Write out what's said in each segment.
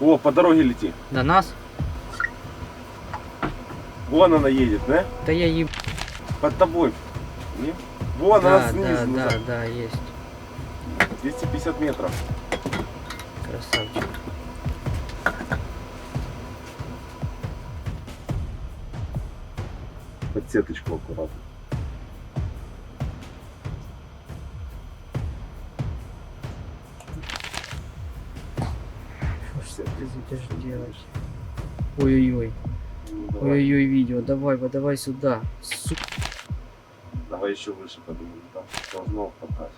О, по дороге лети. До нас? Вон она едет, да? Да я еб... Под тобой. Не? Вон Да, она снизу. да, назад. да, да, есть. 250 метров. Красавчик. Сеточку аккуратно. Что ж ты будешь делать? Ой-ой-ой. Ну, давай. Ой-ой-ой, видео. Давай, давай сюда. Су... Давай еще выше подумаем. Там должно хватать.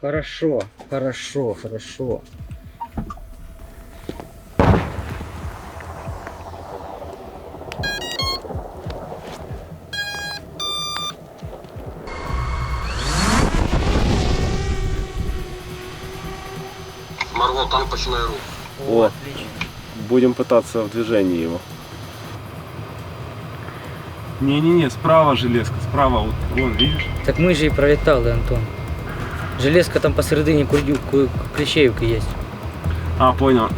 Хорошо, хорошо, хорошо. Марго, танк починає рух. О. отлично. Будем пытаться в движении его. Не-не-не, справа железка, справа, вот, вон, видишь? Так ми же і пролітали, Антон. Железка там посередині Курдю- Ку- Клещеївки є. А, понял. Э,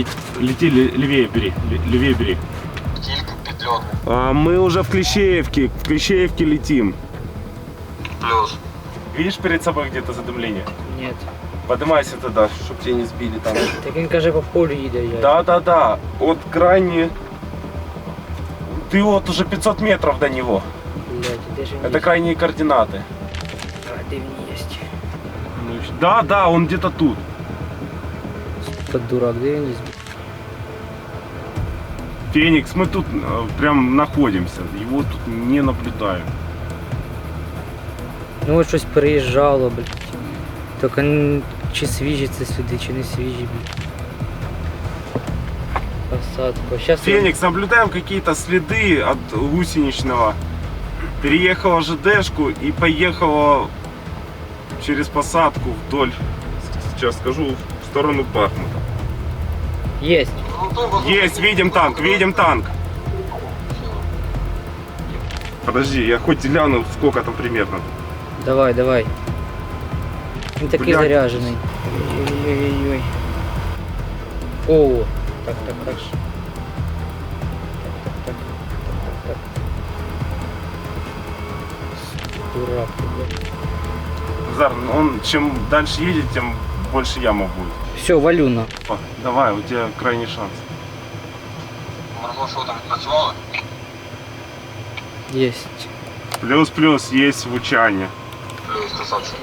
Едь, лети ле- левее бери, ле- левее бери. Тільки підльот. А мы уже в Клещеевке, в Клещеевке летим. Плюс. Видишь перед собой где-то задымление? Ні. Поднимайся тогда, чтобы тебя не сбили там. Так він каже, по полю їде. Я. Да-да-да, от крайне... Ты вот уже 500 метров до него. Блядь, де ж він Это є? крайние координаты. А, де він є? Да, да, он где-то тут. Сука, дурак, де він є? Феникс, мы тут э, прям находимся. Его тут не наблюдаю. Ну от щось переїжджало, блядь. Тільки н- чи свіжі це сюди, чи не свіжі, блядь. Посадку. Щас Феникс, наблюдаем какие-то следы от гусеничного. Переехала ЖДшку и поехала через посадку вдоль, сейчас скажу, в сторону Бахмута. Єсть. Ну, то возможно, Есть, видим танк, видим танк. Подожди, я хоть гляну, сколько там примерно. Давай, давай. Він такий Блядь. Ой-ой-ой. О, так, так, так. Так, так, так. Так, так. Дурак, ты, блядь. Зар, он чем дальше едет, тем больше яма будет. Все, валю на. Опа, Давай, у тебя крайний шанс. Марго, що там відпрацювали? Есть. Плюс-плюс есть звучание. Плюс, красавчик.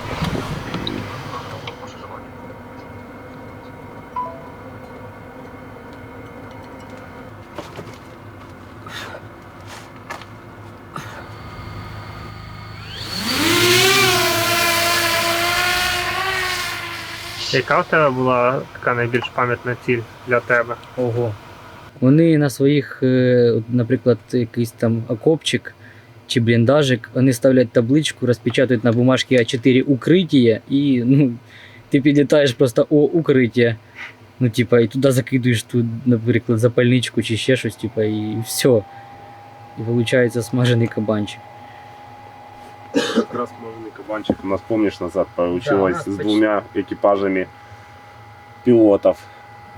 Яка в тебе була така найбільш пам'ятна ціль для тебе? Ого. Вони на своїх, е, наприклад, якийсь там окопчик чи бліндажик, вони ставлять табличку, розпечатують на бумажці А4 укриття і ну, ти підлітаєш просто о укриття. Ну, типа, і туди закидуєш ту, наприклад, запальничку чи ще щось, типа, і все. І виходить смажений кабанчик. Как раз кабанчик у нас, помнишь, назад получилось нас с почти- двумя экипажами пилотов.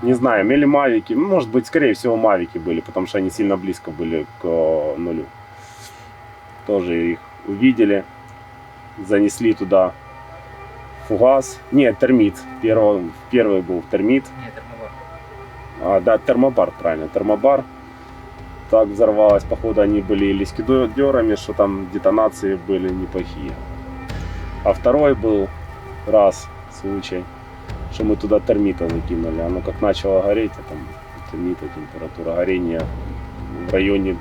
Не знаю, или мавики, ну, может быть, скорее всего, мавики были, потому что они сильно близко были к э, нулю. Тоже их увидели, занесли туда фугас. Нет, термит. Первый, первый был термит. Термобар. А, да, термобар, правильно, термобар. Так взорвалось, походу они были или скидерами, что там детонации были неплохие. А второй был раз случай, что мы туда термита закинули. Оно как начало гореть, а там термита, температура горения в районе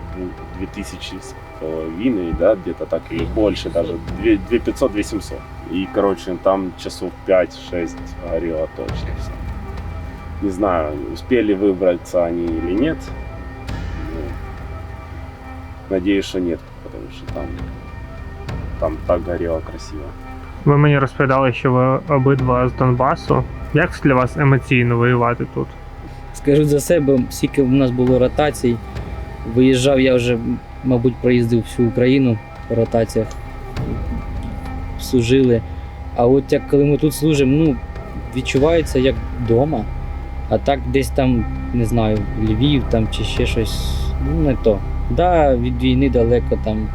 2000 с половиной, да, где-то так, или больше даже, 2500-2700. И, короче, там часов 5-6 горело точно все. Не знаю, успели выбраться они или нет. Ну, надеюсь, что нет, потому что там, там так горело красиво. Ви мені розповідали, що ви обидва з Донбасу. Як для вас емоційно воювати тут? Скажу за себе, скільки в нас було ротацій. Виїжджав я вже, мабуть, проїздив всю Україну по ротаціях. Служили. А от як коли ми тут служимо, ну, відчувається як вдома. А так десь там, не знаю, Львів там чи ще щось, ну не то. Да, від війни далеко там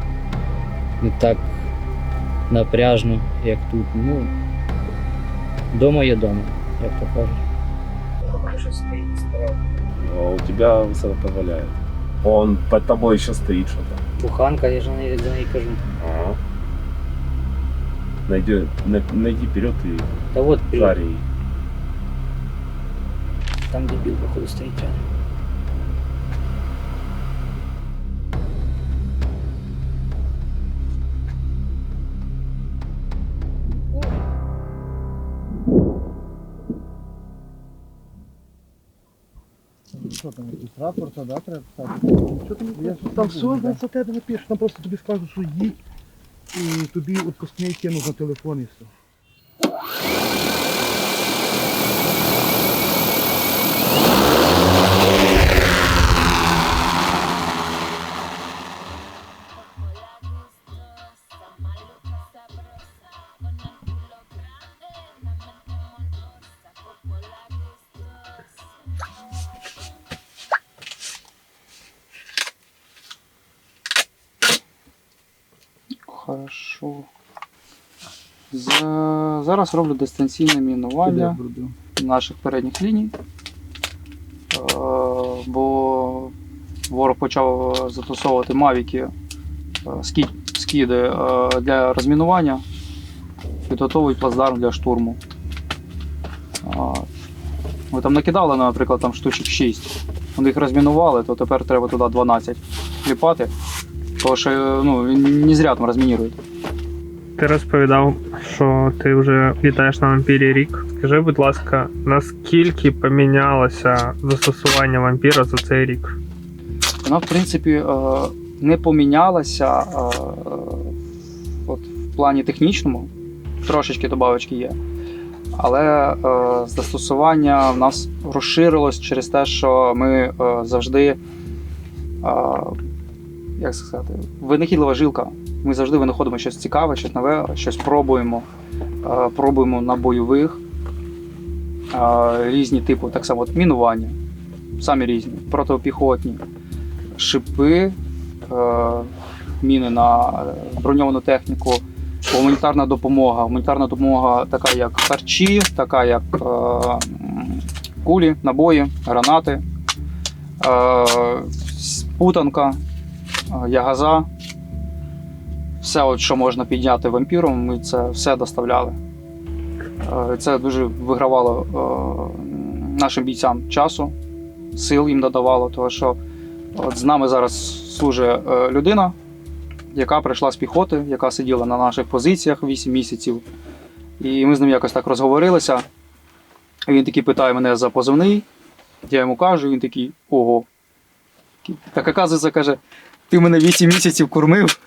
не так напряжно, як тут. Ну, дома є дома, як то кажуть. А у тебя высота позволяет. Он под тобой еще стоит что-то. Буханка, я ж за неї за неї кажу. Ага. Найди, на- найди вперед и Та от вперед, жарь ей. там дебіл, походу, стоїть рядом. Що там, якийсь рапорт, да, треба писати? Що там? Я там все за тебе напишуть, там просто тобі скажуть, що їдь, і тобі відпускний кинуть на телефон і все. Хорошо. За- Зараз роблю дистанційне мінування наших передніх ліній. Е, Бо ворог почав застосовувати мавіки, е, скі- скиди е, для розмінування, підготовують плацдарм для штурму. Е, Ми там накидали, наприклад, там штучок 6. Вони їх розмінували, то тепер треба туди 12 кліпати. Тому що ну, не зря там розмінірують. Ти розповідав, що ти вже літаєш на вампірі рік. Скажи, будь ласка, наскільки помінялося застосування вампіра за цей рік? Вона, в принципі, е, не помінялася е, от, в плані технічному, трошечки добавочки є. Але е, застосування в нас розширилось через те, що ми е, завжди, як сказати, винахідлива жилка. Ми завжди винаходимо щось цікаве, щось нове, щось пробуємо. Е, пробуємо на бойових е, різні типи, так само от, мінування, самі різні, протипіхотні шипи, е, міни на броньовану техніку, гуманітарна допомога. Гуманітарна допомога така, як харчі, така як кулі, набої, гранати, путанка, ягаза. Все, от, що можна підняти вампіром, ми це все доставляли. Е, Це дуже вигравало е, нашим бійцям часу, сил їм додавало, тому що От з нами зараз служить е, людина, яка прийшла з піхоти, яка сиділа на наших позиціях 8 місяців. І ми з ним якось так розговорилися. Він такий питає мене за позивний. Я йому кажу, він такий ого. Так оказується, каже, ти мене 8 місяців кормив.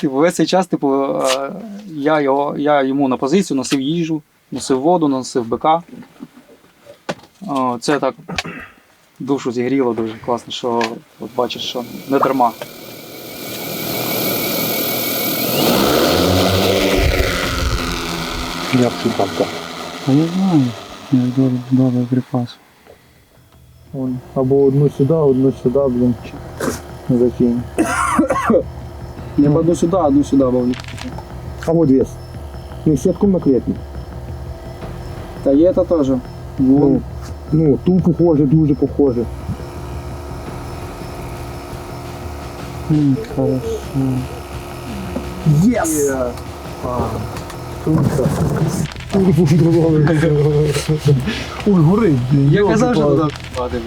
Типу, весь цей час, типу, е, я, його, я йому на позицію носив їжу, носив воду, носив бика. Це так душу зігріло дуже класно, що от бачиш, що не дарма. Як ти бабка? Я не знаю. Я добре припас. Вон. Або одну сюди, одну сюди, блін. Закинь. Я одну сюди, одну сюди бавлю. А вот вес. Ну, сетку наклепни. Та є це теж. Ну, ну, ту похоже, дуже похоже. Хорошо. Єс! Ой, горить, блін. Я казав, що йолки-палки. падали.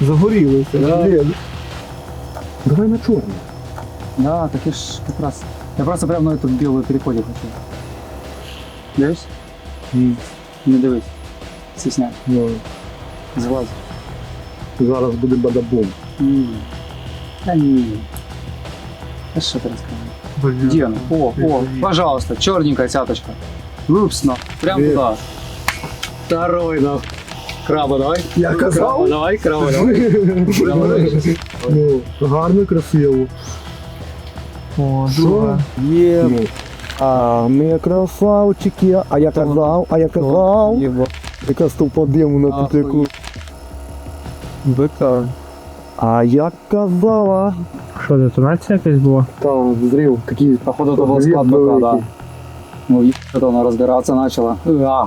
Загорілося, Да. Давай на чорне. Да, так и ж как раз. Я просто прямо на эту белую переходе хочу. Дивись? Ні. Не дивись. Стесняй. Ну, Зглазь. зараз буде бадабум. М. Да. А что ты рассказываешь? Где она? О, ну, о, пожалуйста, черненькая цяточка. Рупсно. Прям Блин. туда. Второй нахуй. Краба, давай. Я Краба, казав? давай, краба, давай. Краба, давай. Ну, гарно, красиво. О, Що? друга. Є. А ми красавчики, а я казав, а я казав. Яка стовпа диму на Ахуй. петляку. Бика. А я казала. Що, детонація якась була? Там взрыв, какие Походу, это был склад БК, да. Ну, и это она разбираться начала. А,